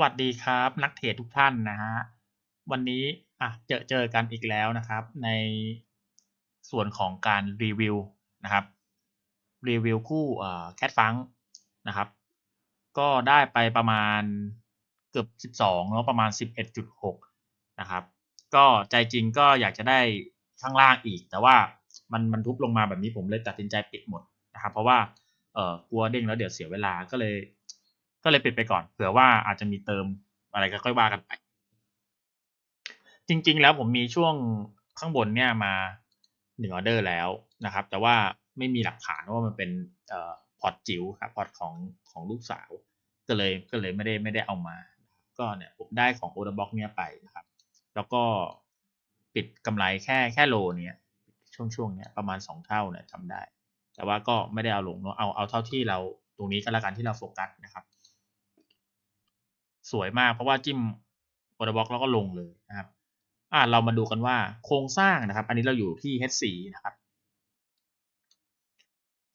วัสดีครับ นักเทรดทุกท่านนะฮะวันนี้อะเจอเจอกันอีกแล้วนะครับ ในส่วนของการรีวิวนะครับรีวิวคู่เอ่อแคทฟังนะครับ ก็ได้ไปประมาณเกือบ 12เนาะประมาณ 11.6 นะครับ ก็ใจจริงก็อยากจะได้ข้างล่างอีก แต่ว่ามันมันทุบลงมาแบบนี้ผมเลยตัดสินใจปิดหมดนะครับ เพราะว่าเอ่อกลัวเด้งแล้วเดี๋ยวเสียเวลาก็เลย ก็เลยปิดไปก่อนเผื่อว่าอาจจะมีเติมอะไรก็ค่อยว่ากันไป จริง ๆ แล้วผมมีช่วงข้างบนเนี่ยมาหนึ่งออเดอร์แล้วนะครับ แต่ว่าไม่มีหลักฐานว่ามันเป็นเอ่อพอร์ตจิ๋วครับพอร์ตของของลูกสาว ก็เลยก็เลยไม่ได้ไม่ได้เอามา ก็เนี่ยผมได้ของโอเดอร์บ็อกเนี่ยไปนะครับ แล้วก็ปิดกำไรแค่แค่โลเนี่ยช่วงช่วงเนี้ยประมาณสองเท่าเนี่ยทำได้ แต่ว่าก็ไม่ได้เอาลงเนาะเอาเอาเท่าที่เราตรงนี้ก็แล้วกันที่เราโฟกัสนะครับ สวยมากเพราะว่าจิ้มโอดอร์บ็อกแล้วก็ลงเลยนะครับอ่าเรามาดูกันว่าโครงสร้างนะครับ อันนี้เราอยู่ที่ H4 นะครับ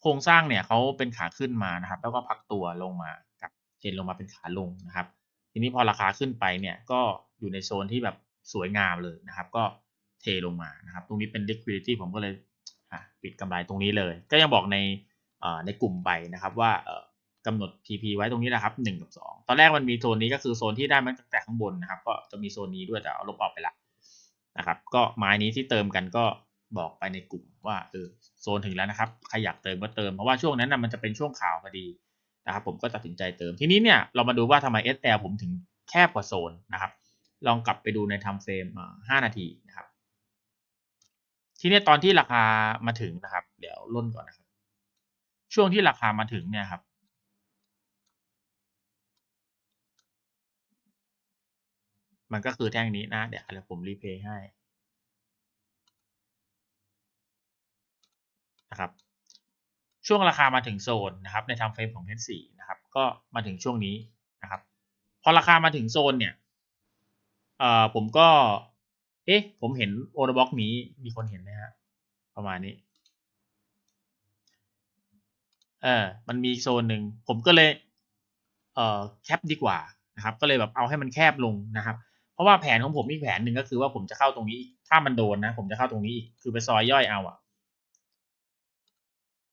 โครงสร้างเนี่ยเขาเป็นขาขึ้นมานะครับ แล้วก็พักตัวลงมากับเทรนลงมาเป็นขาลงนะครับ ทีนี้พอราคาขึ้นไปเนี่ยก็อยู่ในโซนที่แบบสวยงามเลยนะครับ ก็เทลงมานะครับ ตรงนี้เป็น liquidity ผมก็เลยอะปิดกำไรตรงนี้เลย ก็ยังบอกในในกลุ่มใบนะครับว่า กำหนด TP ไว้ตรงนี้นะครับ1กับ2 ตอนแรกมันมีโซนนี้ก็คือโซนที่ได้มาตั้งแต่ข้างบนนะครับ ก็จะมีโซนนี้ด้วยแต่เอาลบออกไปละนะครับ ก็ไม้นี้ที่เติมกันก็บอกไปในกลุ่มว่าเออโซนถึงแล้วนะครับใครอยากเติมก็เติมเพราะว่าช่วงนั้นนะมันจะเป็นช่วงข่าวพอดีนะครับ ผมก็ตัดสินใจเติมทีนี้เนี่ยเรามาดูว่าทำไม SL ผมถึงแคบกว่าโซนนะครับ ลองกลับไปดูในทำเฟรม5นาทีนะครับ ทีนี้ตอนที่ราคามาถึงนะครับ เดี๋ยวล่นก่อนนะครับ ช่วงที่ราคามาถึงเนี่ยครับ มันก็คือแท่งนี้นะ เดี๋ยวเดี๋ยวผมรีเพย์ให้นะครับช่วงราคามาถึงโซนนะครับในทำเฟรมของเทนสี่นะครับก็มาถึงช่วงนี้นะครับพอราคามาถึงโซนเนี่ยเอ่อผมก็เอ๊ะผมเห็นโอเดอร์บ็อกนี้มีคนเห็นไหมฮะประมาณนี้เออมันมีโซนหนึ่งผมก็เลยเอ่อแคปดีกว่านะครับก็เลยแบบเอาให้มันแคบลงนะครับ ราะว่าแผนของผมอีกแผนหนึ่งก็คือว่าผมจะเข้าตรงนี้ ถ้ามันโดนนะ ผมจะเข้าตรงนี้อีกคือไปซอยย่อยเอาอะ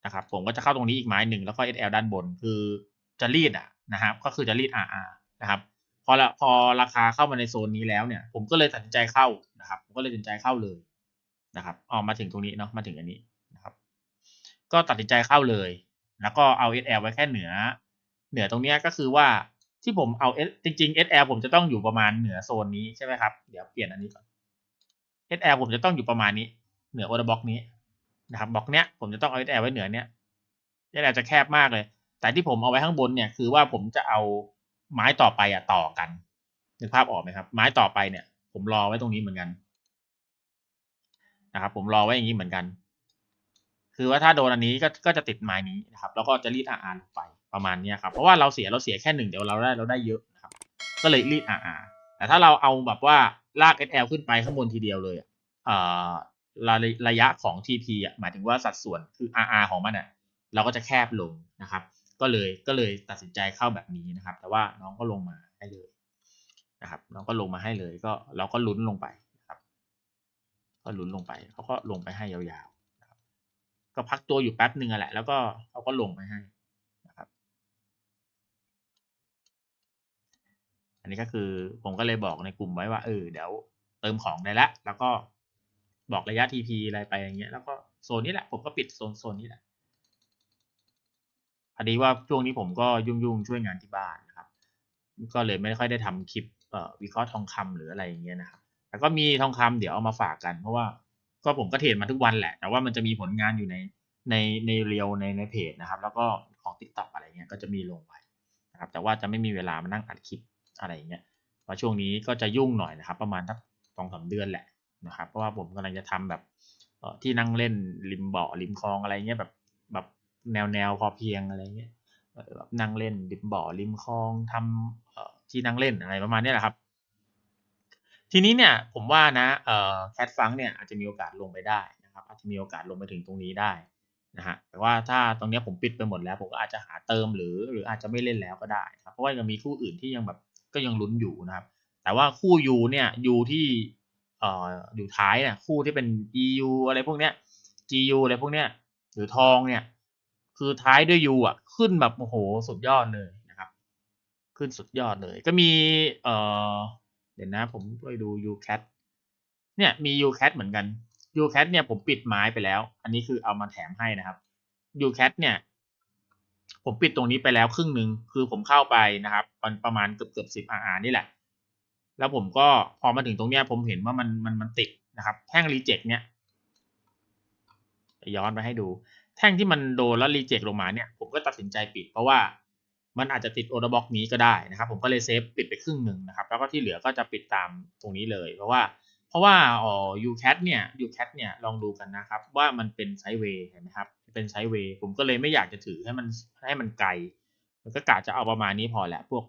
นะครับผมก็จะเข้าตรงนี้อีกไม้หนึ่งแล้วก็ SL ด้านบนคือจะรีดอะนะครับ ก็คือจะรีด RR นะครับ พอละพอราคาเข้ามาในโซนนี้แล้วเนี่ย ผมก็เลยตัดสินใจเข้านะครับ ผมก็เลยตัดสินใจเข้าเลยนะครับออกมาถึงตรงนี้เนาะมาถึงอันนี้นะครับ ก็ตัดสินใจเข้าเลย แล้วก็เอา SL ไว้แค่เหนือ เหนือตรงนี้ก็คือว่า ที่ผมเอา S จริงๆ SL ผมจะต้องอยู่ประมาณเหนือโซนนี้ใช่ไหมครับ เดี๋ยวเปลี่ยนอันนี้ก่อน SL ผมจะต้องอยู่ประมาณนี้ เหนือโอเดอร์บ็อกนี้นะครับบล็อกเนี้ยผมจะต้องเอา SL ไว้เหนือเนี้ย SL จะแคบมากเลย แต่ที่ผมเอาไว้ข้างบนเนี่ยคือว่าผมจะเอาไม้ต่อไปอะต่อกันนึกภาพออกไหมครับ ไม้ต่อไปเนี่ย ผมรอไว้ตรงนี้เหมือนกันนะครับผมรอไว้อย่างนี้เหมือนกัน คือว่าถ้าโดนอันนี้ก็ก็จะติดไม้นี้นะครับ แล้วก็จะรีด RR ลงไป ประมาณนี้ครับเพราะว่าเราเสียเราเสียแค่หนึ่งเดี๋ยวเราได้เราได้เยอะนะครับก็เลยรีด RR แต่ถ้าเราเอาแบบว่าลาก SL ขึ้นไปข้างบนทีเดียวเลยอ่าระระยะของ TP อะหมายถึงว่าสัดส่วนคือ RR ของมันอะเราก็จะแคบลงนะครับ ก็เลยก็เลยตัดสินใจเข้าแบบนี้นะครับ แต่ว่าน้องก็ลงมาให้เลยนะครับ น้องก็ลงมาให้เลยก็เราก็ลุ้นลงไปนะครับ ก็ลุ้นลงไปเขาก็ลงไปให้ยาวๆก็พักตัวอยู่แป๊บหนึ่งแหละแล้วก็เขาก็ลงไปให้นะครับ อันนี้ก็คือผมก็เลยบอกในกลุ่มไว้ว่าเออเดี๋ยวเติมของได้ล้วแล้วก็บอกระยะ TP อะไรไปอย่างเงี้ยแล้วก็โซนนี้แหละผมก็ปิดโซนโซนนี้แหละพอดีว่าช่วงนี้ผมก็ยุ่งๆช่วยงานที่บ้านนะครับ ก็เลยไม่ค่อยได้ทำคลิปเอ่อวิเคราะห์ทองคำหรืออะไรอย่างเงี้ยนะครับแต่ก็มีทองคำเดี๋ยวเอามาฝากกัน เพราะว่าก็ผมก็เทรดมาทุกวันแหละ แต่ว่ามันจะมีผลงานอยู่ในในในเรียวในในเพจนะครับ แล้วก็ของติ๊กต็อกอะไรเงี้ยก็จะมีลงไว้นะครับ แต่ว่าจะไม่มีเวลามานั่งอัดคลิป อะไรเงี้ยพราช่วงนี้ก็จะยุ่งหน่อยนะครับประมาณสักสองสาเดือนแหละนะครับเพราะว่าผมกำลังจะทำแบบที่นั่งเล่นริมเบาะริมคลองอะไรเงี้ยแบบแบบแนวแนวพอเพียงอะไรเงี้ยแบบนั่งเล่นริมเบาะริมคลองทำที่นั่งเล่นอะไรประมาณนี้แหละครับ ทีนี้เนี่ยผมว่านะแคทฟังเนี่ยอาจจะมีโอกาสลงไปได้นะครับ อาจจะมีโอกาสลงไปถึงตรงนี้ได้นะฮะแต่ว่าถ้าตรงนี้ผมปิดไปหมดแล้ว ผมก็อาจจะหาเติมหรือ หรืออาจจะไม่เล่นแล้วก็ได้ครับเพราะว่ายังมีคู่อื่นที่ยังแบบ ก็ยังลุ้นอยู่นะครับ แต่ว่าคู่ U เนี่ย U ที่เอ่ออยู่ท้ายเนี่ยคู่ที่เป็น EU อะไรพวกเนี้ย GU อะไรพวกเนี้ยหรือทองเนี่ย คือท้ายด้วย U อะขึ้นแบบโอ้โหสุดยอดเลยนะครับ ขึ้นสุดยอดเลย ก็มีเอ่อเดี๋ยวนะ ผมไปดู UCAT เนี่ยมี UCAT เหมือนกัน UCAT เนี่ยผมปิดไม้ไปแล้ว อันนี้คือเอามาแถมให้นะครับ UCAT เนี่ย ผมปิดตรงนี้ไปแล้วครึ่งหนึ่งคือผมเข้าไปนะครับประประมาณเกือบเกือบสิบ RR นี่แหละ แล้วผมก็พอมาถึงตรงเนี้ยผมเห็นว่ามันมันมันติดนะครับแท่งรีเจ็คเนี่ยย้อนไปให้ดู แท่งที่มันโดนแล้วรีเจ็คลงมาเนี่ยผมก็ตัดสินใจปิดเพราะว่ามันอาจจะติดโอเดอร์บ็อกนี้ก็ได้นะครับ ผมก็เลยเซฟปิดไปครึ่งหนึ่งนะครับ แล้วก็ที่เหลือก็จะปิดตามตรงนี้เลย เพราะว่าเพราะว่าอ๋อ UCAT เนี่ย UCAT เนี่ยลองดูกันนะครับ ว่ามันเป็นไซด์เวย์เห็นไหมครับ เป็นไซด์เวย์ผมก็เลยไม่อยากจะถือให้มันให้มันไกล มันก็กะจะเอาประมาณนี้พอแหละพวก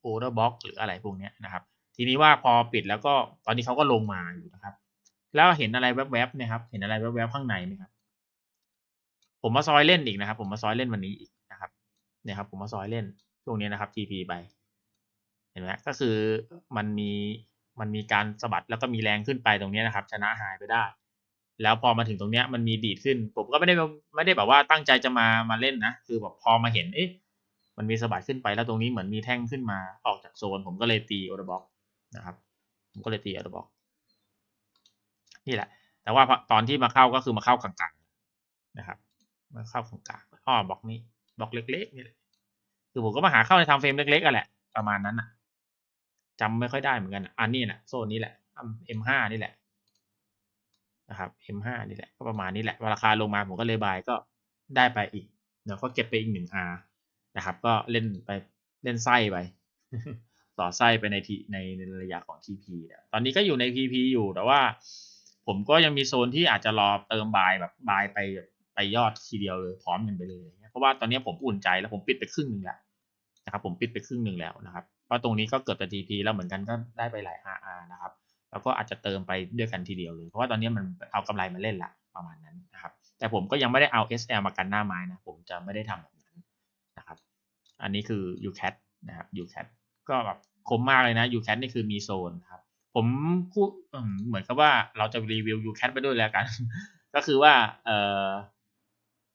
โอเดอร์บ็อกหรืออะไรพวกนี้นะครับ ทีนี้ว่าพอปิดแล้วก็ตอนนี้เขาก็ลงมาอยู่นะครับ แล้วเห็นอะไรแวบๆนี่ยครับ เห็นอะไรแวบๆข้างในไหมครับ ผมมาซอยเล่นอีกนะครับ ผมมาซอยเล่นวันนี้อีกนะครับเนี่ยครับ ผมมาซอยเล่นช่วงนี้นะครับ TP ไป เห็นไหมก็คือมันมีมันมีการสะบัดแล้วก็มีแรงขึ้นไปตรงนี้นะครับ ชนะหายไปได้ แล้วพอมาถึงตรงเนี้ยมันมีดีดขึ้น ผมก็ไม่ได้ไม่ได้แบบว่าตั้งใจจะมามาเล่นนะ คือแบบพอมาเห็นเอ๊ะมันมีสะบัดขึ้นไปแล้วตรงนี้เหมือนมีแท่งขึ้นมาออกจากโซน ผมก็เลยตีอเดอร์บ็อกนะครับผมก็เลยตีอเดอร์บ็อกนี่แหละ แต่ว่าตอนที่มาเข้าก็คือมาเข้ากลางๆนะครับ มาเข้ากลางๆอ้อบล็อกนี้บล็อกเล็กๆนี่แหละคือผมก็มาหาเข้าในทำเฟรมเล็กๆอะแหละประมาณนั้นอะจำไม่ค่อยได้เหมือนกันอันนี้นะโซนนี้แหละ M5 นี่แหละ นะครับ M5 นี่แหละก็ประมาณนี้แหละราคาลงมาผมก็เลยบายก็ได้ไปอีกเดี๋ยวก็เก็บไปอีกหนึ่ง R นะครับ ก็เล่นไปเล่นไส้ไปต่อไส้ไปในทีในในระยะของ TP เนี่ยตอนนี้ก็อยู่ใน PP อยู่แต่ว่า ผมก็ยังมีโซนที่อาจจะรอเติมบายแบบบายไปไปยอดทีเดียวเลยพร้อมกันไปเลย เพราะว่าตอนนี้ผมอุ่นใจแล้วผมปิดไปครึ่งหนึ่งแล้วนะครับผมปิดไปครึ่งหนึ่งแล้วนะครับเพราะตรงนี้ก็เกือบจะ TP แล้วเหมือนกันก็ได้ไปหลาย RR นะครับ แล้วก็อาจจะเติมไปด้วยกันทีเดียวเลย เพราะว่าตอนนี้มันเอากำไรมาเล่นละประมาณนั้นนะครับ แต่ผมก็ยังไม่ได้เอา SL มากันหน้าไม้นะ ผมจะไม่ได้ทำแบบนั้นนะครับ อันนี้คือ UCAT นะครับ UCAT ก็แบบคมมากเลยนะ UCAT นี่คือมีโซนครับ ผมพูดเหมือนกับว่าเราจะรีวิว UCAT ไปด้วยแล้วกัน ก็คือว่าเออ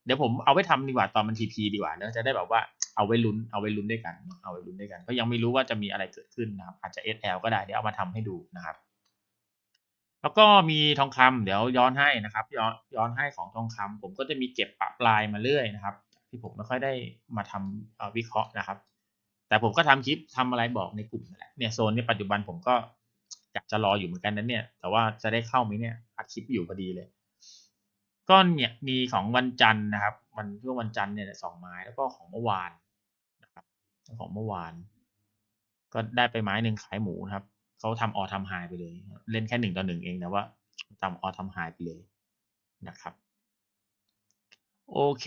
เดี๋ยวผมเอาไว้ทำดีกว่าตอนมัน TP ดีกว่าเนอะจะได้แบบว่าเอาไว้ลุ้นเอาไว้ลุ้นด้วยกัน เอาไว้ลุ้นด้วยกัน ก็ยังไม่รู้ว่าจะมีอะไรเกิดขึ้นนะครับ อาจจะ SL ก็ได้เดี๋ยวเอามาทำให้ดูนะครับ แล้วก็มีทองคำเดี๋ยวย้อนให้นะครับ ย้อนย้อนให้ของทองคำผมก็จะมีเก็บปะปลายมาเรื่อยนะครับ ที่ผมไม่ค่อยได้มาทำวิเคราะห์นะครับ แต่ผมก็ทำคลิปทำอะไรบอกในกลุ่มนั่นแหละเนี่ยโซนนี้ปัจจุบันผมก็อยากจะรออยู่เหมือนกันนั้นเนี่ย แต่ว่าจะได้เข้าไหมเนี่ยอัดคลิปอยู่พอดีเลยก็เนี่ยมีของวันจันทร์นะครับ วันช่วงวันจันทร์เนี่ยสองไม้แล้วก็ของเมื่อวานนะครับ ของเมื่อวาน ก็ได้ไปไม้หนึ่งขายหมูนะครับ เขาทำออทำหายไปเลย เล่นแค่หนึ่งต่อหนึ่งเองแต่ว่าทำออทำหายไปเลยนะครับ โอเค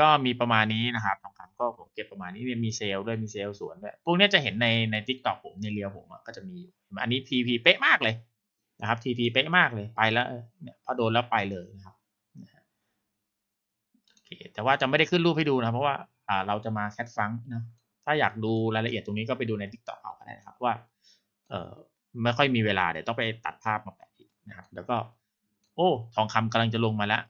ก็มีประมาณนี้นะครับทองคำก็ผมเก็บประมาณนี้มีเซลล์ด้วยมีเซลล์สวนด้วยพวกนี้จะเห็นในในทิกตอกผมในเรียวผมก็จะมีอันนี้ทีพีเป๊ะมากเลยนะครับทีพีเป๊ะมากเลยไปแล้วเนี่ยพอโดนแล้วไปเลยนะครับโอเคแต่ว่าจะไม่ได้ขึ้นรูปให้ดูนะเพราะว่าอ่าเราจะมาแคทฟังนะถ้าอยากดูรายละเอียดตรงนี้ก็ไปดูในทิกตอกเอาก็ได้นะครับว่าเอ่อ ไม่ค่อยมีเวลาเดี๋ยวต้องไปตัดภาพมาแปะอีกนะครับ แล้วก็ โอ้ ทองคำกำลังจะลงมาแล้ว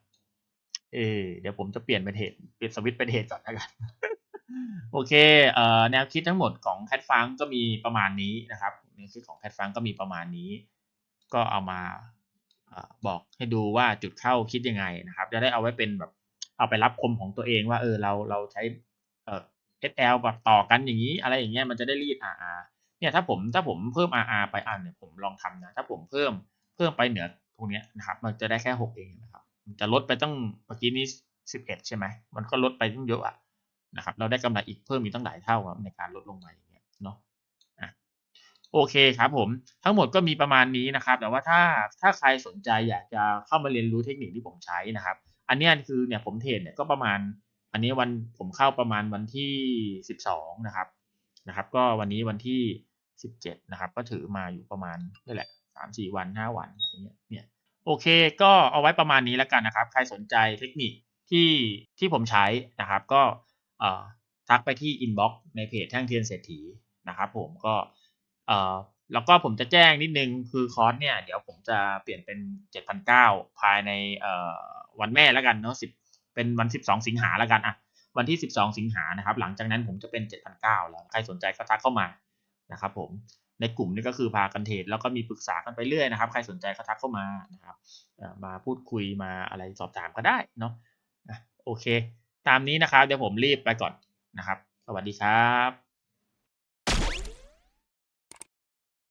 เออเดี๋ยวผมจะเปลี่ยนเป็นเทรดเปลี่ยนสวิตเป็นเทรดก่อนแล้วกัน โอเคเอ่อแนวคิดทั้งหมดของแคทฟังก็มีประมาณนี้นะครับแนวคิดของแคทฟังก็มีประมาณนี้ ก็เอามาบอกให้ดูว่าจุดเข้าคิดยังไงนะครับ จะได้เอาไว้เป็นแบบเอาไปรับคมของตัวเองว่าเออเราเราใช้เอ่อ SL แบบต่อกันอย่างนี้ อะไรอย่างเงี้ยมันจะได้รีด RR เนี่ยถ้าผมถ้าผมเพิ่ม RR ไปอันเนี่ยผมลองทำนะถ้าผมเพิ่มเพิ่มไปเหนือตรงนี้นะครับ มันจะได้แค่หกเองนะครับมันจะลดไปตั้งเมื่อกี้นี้สิบเอ็ดใช่ไหมมันก็ลดไปตั้งเยอะอะนะครับ เราได้กำไรอีกเพิ่มอีกตั้งหลายเท่าในการลดลงมาอย่างเงี้ยเนาะโอเคครับผมทั้งหมดก็มีประมาณนี้นะครับ แต่ว่าถ้าถ้าใครสนใจอยากจะเข้ามาเรียนรู้เทคนิคที่ผมใช้นะครับ อันนี้คือเนี่ยผมเทรดเนี่ยก็ประมาณ อันนี้วันผมเข้าประมาณวันที่สิบสองนะครับนะครับ ก็วันนี้วันที่ สิบเจ็ดนะครับ ก็ถือมาอยู่ประมาณนี่แหละสามสี่วันห้าวันอะไรเงี้ยเนี่ยโอเค ก็เอาไว้ประมาณนี้แล้วกันนะครับ ใครสนใจเทคนิคที่ที่ผมใช้นะครับ ก็อ่อทักไปที่อินบ็อกซ์ในเพจแท่งเทียนเศรษฐีนะครับผมก็อ่อแล้วก็ผมจะแจ้งนิดนึงคือคอร์สเนี่ยเดี๋ยวผมจะเปลี่ยนเป็น 7,900 ภายในอ่อวันแม่แล้วกันเนาะ10 เป็นวัน 12 สิงหาแล้วกันอะวันที่ 12 สิงหานะครับ หลังจากนั้นผมจะเป็น 7,900 แล้ว ใครสนใจก็ทักเข้ามา นะครับผมในกลุ่มนี้ก็คือพากันเทรดแล้วก็มีปรึกษากันไปเรื่อยนะครับ ใครสนใจก็ทักเข้ามานะครับมาพูดคุยมาอะไรสอบถามก็ได้เนาะโอเค ตามนี้นะครับเดี๋ยวผมรีบไปก่อนนะครับ สวัสดีครับ